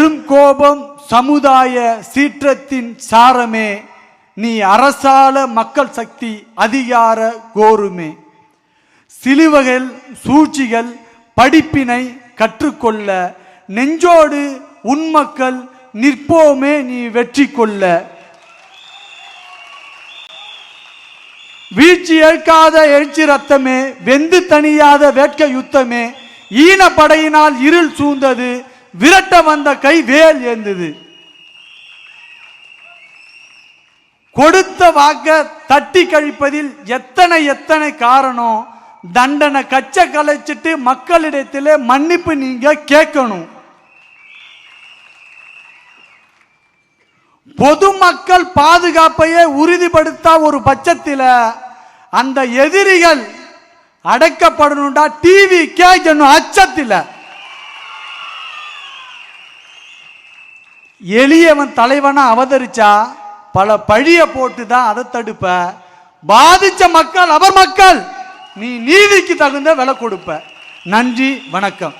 பெரும் கோபம் சமுதாய சீற்றத்தின் சாரமே. நீ அரசால மக்கள் சக்தி அதிகார கோருமே. சிலுவைகள் சூழ்ச்சிகள் படிப்பினை கற்றுக்கொள்ள. நெஞ்சோடு உன் மக்கள் நிற்போமே நீ வெற்றி கொள்ள. வீழ்ச்சி ஏற்காத எழுச்சி ரத்தமே வெந்து தணியாத வேட்க யுத்தமே. ஈன படையினால் இருள் சூழ்ந்தது விரட்ட வந்த கை வேல் ஏந்தது. கொடுத்த வாக்க தட்டி கழிப்பதில் எத்தனை எத்தனை காரணம்? தண்டனை கச்ச கலைச்சிட்டு மக்களிடத்தில் மன்னிப்பு நீங்க கேட்கணும். பொதுமக்கள் பாதுகாப்பையே உறுதிப்படுத்தா ஒரு பட்சத்தில் அந்த எதிரிகள் அடைக்கப்படணும்டா டிவி கேட்கணும் அச்சத்தில். எளியவன் தலைவனா அவதரிச்சா பல பழிய போட்டு தான் அதை தடுப்ப. பாதிச்ச மக்கள் அவர் மக்கள். நீ நீதிக்கு தகுந்த விலை கொடுப்ப. நன்றி வணக்கம்.